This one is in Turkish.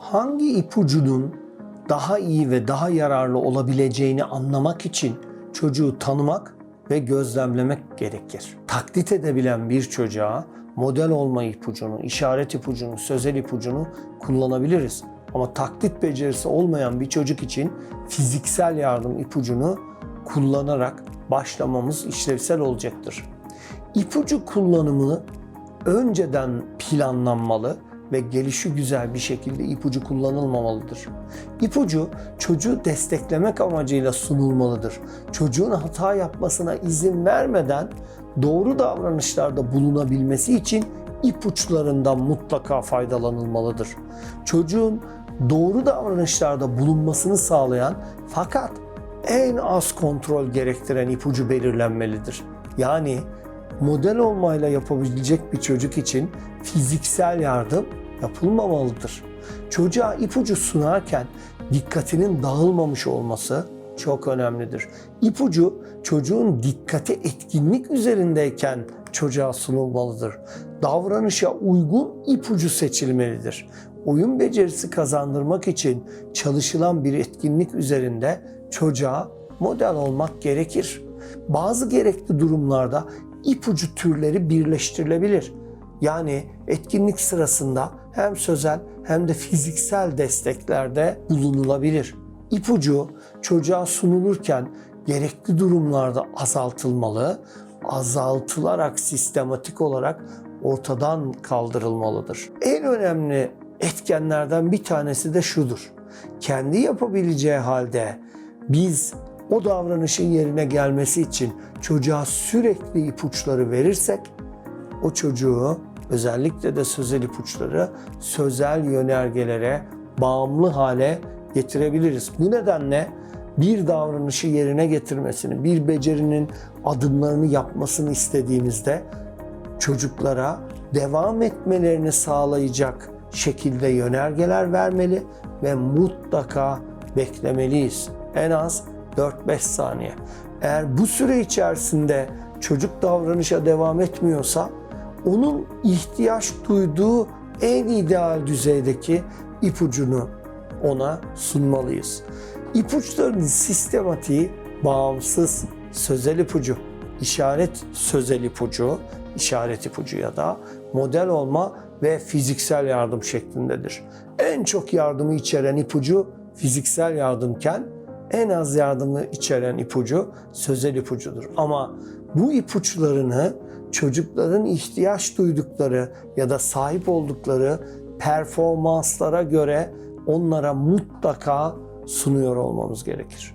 hangi ipucunun daha iyi ve daha yararlı olabileceğini anlamak için çocuğu tanımak ve gözlemlemek gerekir. Taklit edebilen bir çocuğa model olma ipucunu, işaret ipucunu, sözel ipucunu kullanabiliriz. Ama taklit becerisi olmayan bir çocuk için fiziksel yardım ipucunu kullanarak başlamamız işlevsel olacaktır. İpucu kullanımı önceden planlanmalı ve gelişi güzel bir şekilde ipucu kullanılmamalıdır. İpucu çocuğu desteklemek amacıyla sunulmalıdır. Çocuğun hata yapmasına izin vermeden doğru davranışlarda bulunabilmesi için ipuçlarından mutlaka faydalanılmalıdır. Çocuğun doğru davranışlarda bulunmasını sağlayan fakat en az kontrol gerektiren ipucu belirlenmelidir. Yani model olmayla yapabilecek bir çocuk için fiziksel yardım yapılmamalıdır. Çocuğa ipucu sunarken dikkatinin dağılmamış olması çok önemlidir. İpucu çocuğun dikkati etkinlik üzerindeyken çocuğa sunulmalıdır. Davranışa uygun ipucu seçilmelidir. Oyun becerisi kazandırmak için çalışılan bir etkinlik üzerinde çocuğa model olmak gerekir. Bazı gerekli durumlarda ipucu türleri birleştirilebilir. Yani etkinlik sırasında hem sözel hem de fiziksel desteklerde bulunulabilir. İpucu çocuğa sunulurken gerekli durumlarda azaltılmalı, azaltılarak sistematik olarak ortadan kaldırılmalıdır. En önemli etkenlerden bir tanesi de şudur. Kendi yapabileceği halde biz o davranışın yerine gelmesi için çocuğa sürekli ipuçları verirsek o çocuğu özellikle de sözel ipuçları sözel yönergelere bağımlı hale getirebiliriz. Bu nedenle bir davranışı yerine getirmesini, bir becerinin adımlarını yapmasını istediğimizde çocuklara devam etmelerini sağlayacak şekilde yönergeler vermeli ve mutlaka beklemeliyiz. En az 4-5 saniye. Eğer bu süre içerisinde çocuk davranışa devam etmiyorsa onun ihtiyaç duyduğu en ideal düzeydeki ipucunu ona sunmalıyız. İpuçlarının sistematiği bağımsız sözel ipucu, işaret sözel ipucu, işaret ipucu ya da model olma ve fiziksel yardım şeklindedir. En çok yardımı içeren ipucu fiziksel yardımken en az yardımı içeren ipucu sözel ipucudur. Ama bu ipuçlarını çocukların ihtiyaç duydukları ya da sahip oldukları performanslara göre onlara mutlaka sunuyor olmamız gerekir.